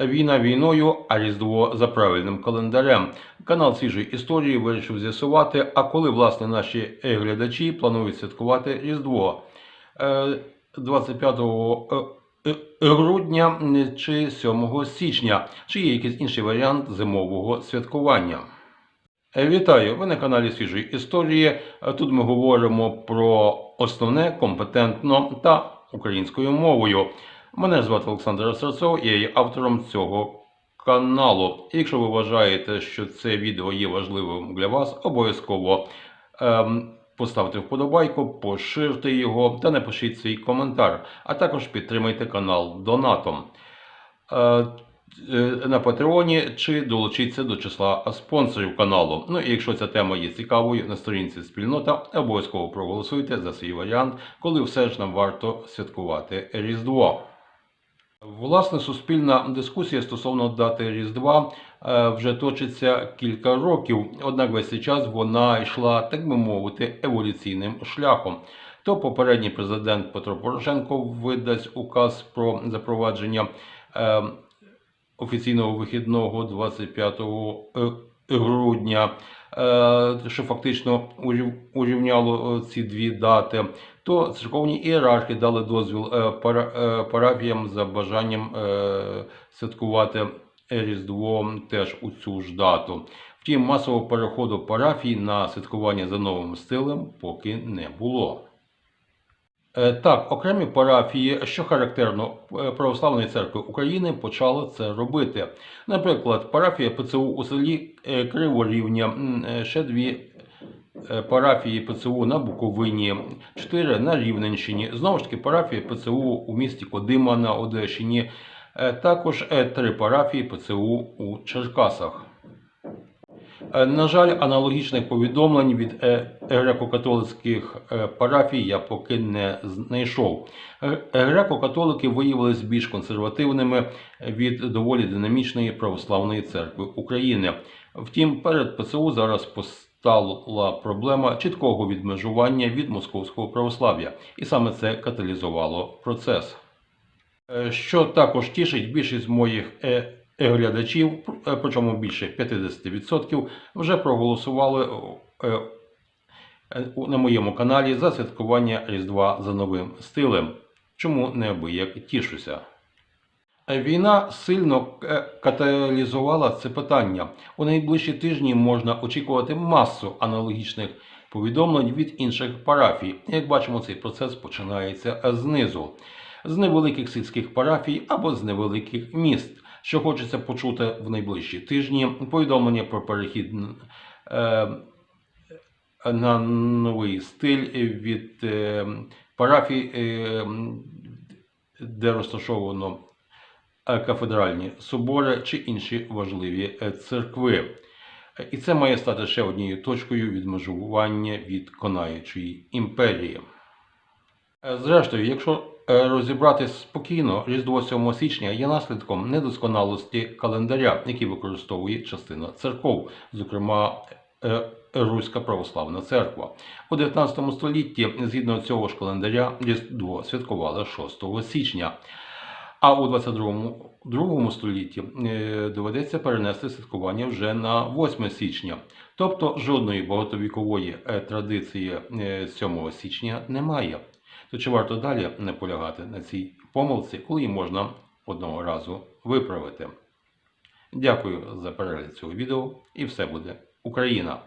Війна війною, а Різдво за правильним календарем. Канал свіжої історії вирішив з'ясувати, а коли власне наші е, глядачі планують святкувати Різдво. Е, 25 е, е, грудня чи 7 січня, чи є якийсь інший варіант зимового святкування. Е, Вітаю! Ви на каналі Свіжої історії. Е, Тут ми говоримо про основне компетентно та українською мовою. Мене звати Олександр Серцов, я є автором цього каналу. Якщо ви вважаєте, що це відео є важливим для вас, обов'язково ем, поставте вподобайку, поширте його та напишіть свій коментар, а також підтримайте канал донатом. Е, е, на Патреоні чи долучіться до числа спонсорів каналу. Ну і якщо ця тема є цікавою на сторінці спільнота, обов'язково проголосуйте за свій варіант, коли все ж нам варто святкувати Різдво. Власне, суспільна дискусія стосовно дати Різдва е, вже точиться кілька років, однак весь цей час вона йшла, так би мовити, еволюційним шляхом. То попередній президент Петро Порошенко видасть указ про запровадження е, офіційного вихідного 25 е, грудня, що фактично урів- урівняло е, ці дві дати, то церковні ієрархи дали дозвіл е, пара- е, парафіям за бажанням е, святкувати Різдво теж у цю ж дату. Втім, масового переходу парафій на святкування за новим стилем поки не було. Е, Так, окремі парафії, що характерно е, Православної церкви України, почали це робити. Наприклад, парафія ПЦУ у селі е, Криворівня, ще дві парафії ПЦУ на Буковині, чотири на Рівненщині, знову ж таки парафія ПЦУ у місті Кодима на Одещині, також три парафії ПЦУ у Черкасах. Е, На жаль, аналогічних повідомлень від е, греко-католицьких е, парафій я поки не знайшов. Греко-католики виявилися більш консервативними від доволі динамічної православної церкви України. Втім, перед ПЦУ зараз постала проблема чіткого відмежування від московського православ'я, і саме це каталізувало процес. Що також тішить більшість моїх глядачів, е, причому більше 50%, вже проголосували е, е, на моєму каналі за святкування Різдва за новим стилем. Чому неабияк тішуся? Війна сильно каталізувала це питання. У найближчі тижні можна очікувати масу аналогічних повідомлень від інших парафій. Як бачимо, цей процес починається знизу, з невеликих сільських парафій або з невеликих міст. Що хочеться почути в найближчі тижні, повідомлення про перехід е, на новий стиль від е, парафій, е, де розташовано е, кафедральні собори чи інші важливі е, церкви. І це має стати ще однією точкою відмежування від конаючої імперії. Е, Зрештою, якщо е, розібратись спокійно, Різдво 7 січня є наслідком недосконалості календаря, який використовує частина церков, зокрема е, Руська православна церква. У 19 столітті, згідно цього ж календаря, Різдво святкували 6 січня. А у 22 другому столітті е, доведеться перенести святкування вже на 8 січня. Тобто жодної багатовікової традиції е, 7 січня немає. То чи варто далі не полягати на цій помилці, коли її можна одного разу виправити? Дякую за перегляд цього відео і все буде Україна!